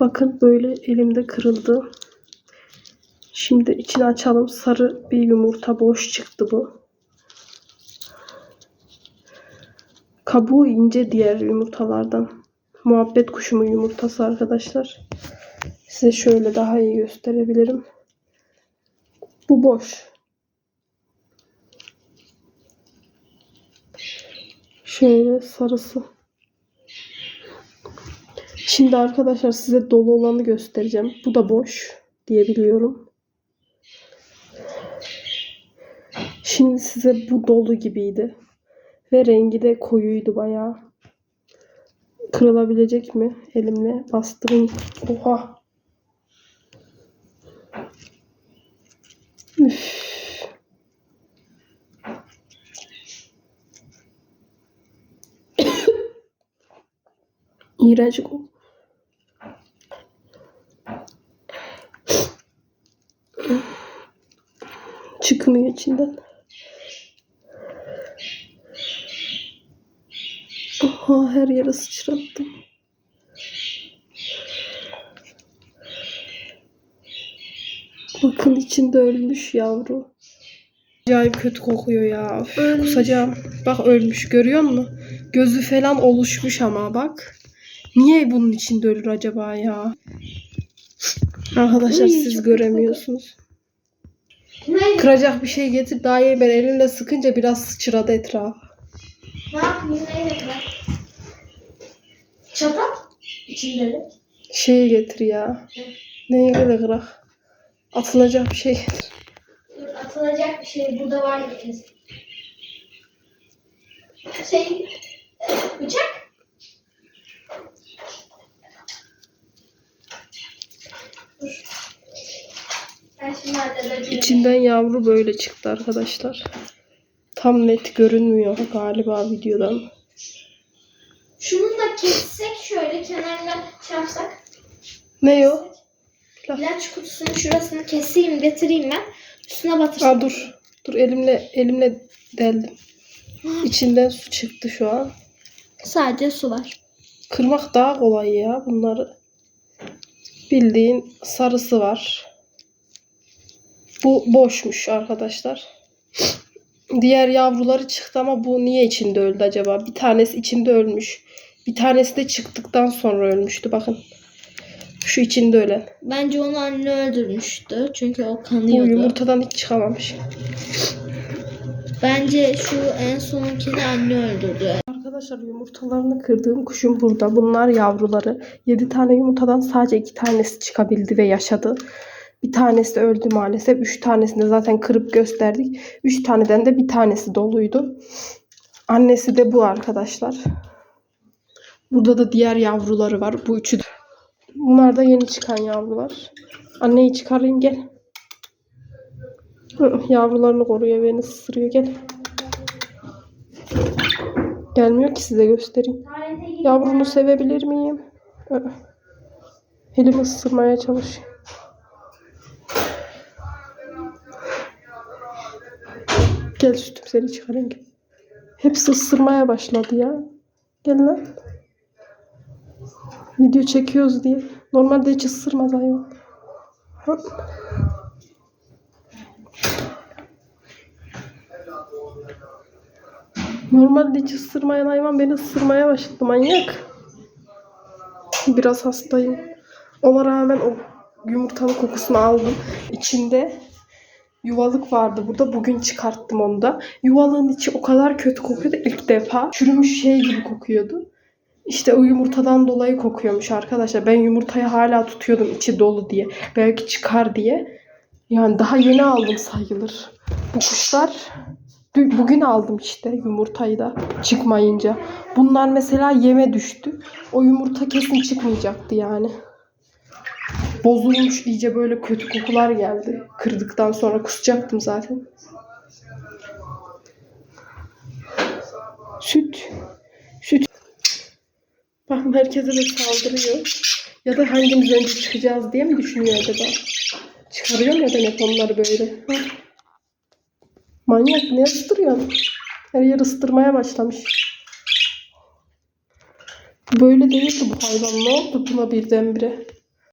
Bakın böyle elimde kırıldı. Şimdi içini açalım. Sarı bir yumurta boş çıktı bu. Kabuğu ince diğer yumurtalardan. Muhabbet kuşumun yumurtası arkadaşlar. Size şöyle daha iyi gösterebilirim. Bu boş. Şöyle sarısı. Şimdi arkadaşlar size dolu olanı göstereceğim. Bu da boş diyebiliyorum. Şimdi size bu dolu gibiydi. Ve rengi de koyuydu bayağı. Kırılabilecek mi? Elimle bastırayım. Oha. Üf. İğrenç Çıkmıyor içinden. Oha her yere sıçrattım. Bakın içinde ölmüş yavru. Acayip kötü kokuyor ya. Üf, kusacağım. Bak ölmüş görüyor musun? Gözü falan oluşmuş ama bak. Niye bunun içinde ölür acaba ya? Arkadaşlar siz göremiyorsunuz. Kıracak bir şey getir daha iyi ben elimle sıkınca biraz sıçradı etraf. Ne yapayım? Neyle kırar? Çatal içinde de. Şey getir ya. Neyi böyle kırak? Atılacak bir şey getir. Dur atılacak bir şey burada var mı kesin? Şey bıçak. Dur. Ben şimdi hallederim. İçinden yavru böyle çıktı arkadaşlar. Tam net görünmüyor galiba videodan. Şunu da kessek şöyle kenarına çarpsak. Ne o? İlaç kutusunun şurasını keseyim getireyim ben. Üstüne batırsam. Aa dur. Dur elimle elimle deldim. İçinden su çıktı şu an. Sadece su var. Kırmak daha kolay ya bunları. Bildiğin sarısı var. Bu boşmuş arkadaşlar. Diğer yavruları çıktı ama bu niye içinde öldü acaba? Bir tanesi içinde ölmüş. Bir tanesi de çıktıktan sonra ölmüştü bakın. Şu içinde ölen. Bence onu anne öldürmüştü. Çünkü o Bu kanıyordu. yumurtadan hiç çıkamamış. Bence şu en sonunkini anne öldürdü. Arkadaşlar yumurtalarını kırdığım kuşum burada. Bunlar yavruları. 7 tane yumurtadan sadece 2 tanesi çıkabildi ve yaşadı. Bir tanesi öldü maalesef. 3 tanesini zaten kırıp gösterdik. 3 taneden de bir tanesi doluydu. Annesi de bu arkadaşlar. Burada da diğer yavruları var. Bu üçü de. Bunlar da yeni çıkan yavrular. Anneyi çıkarayım gel. Yavrularını koruyor beni ısırıyor gel. Gelmiyor ki size göstereyim. Yavrunu sevebilir miyim? Elimi ısırmaya çalışıyor. Gel sütüm seni çıkarayım gel. Hepsi ısırmaya başladı ya. Gel lan. Video çekiyoruz diye. Normalde hiç ısırmaz hayvan. Normalde hiç ısırmayan hayvan beni ısırmaya başladı manyak. Biraz hastayım. Ona rağmen o yumurtanın kokusunu aldım. İçinde yuvalık vardı burada. Bugün çıkarttım onu da. Yuvalığın içi o kadar kötü kokuyordu ilk defa. Çürümüş şey gibi kokuyordu. İşte o yumurtadan dolayı kokuyormuş arkadaşlar. Ben yumurtayı hala tutuyordum içi dolu diye. Belki çıkar diye. Yani daha yeni aldım sayılır. Bu kuşlar bugün aldım işte yumurtayı da çıkmayınca. Bunlar mesela yeme düştü. O yumurta kesin çıkmayacaktı yani. Bozulmuş iyice böyle kötü kokular geldi. Kırdıktan sonra kusacaktım zaten. Süt. Süt. Bakın herkese de saldırıyor. Ya da hangimiz önce çıkacağız diye mi düşünüyor acaba? Çıkarıyor ya hep onları böyle? Ha? Manyak ne ısıtırıyorsun? Her yer ısıtırmaya başlamış. Böyle değildi bu hayvan. Ne oldu buna birdenbire?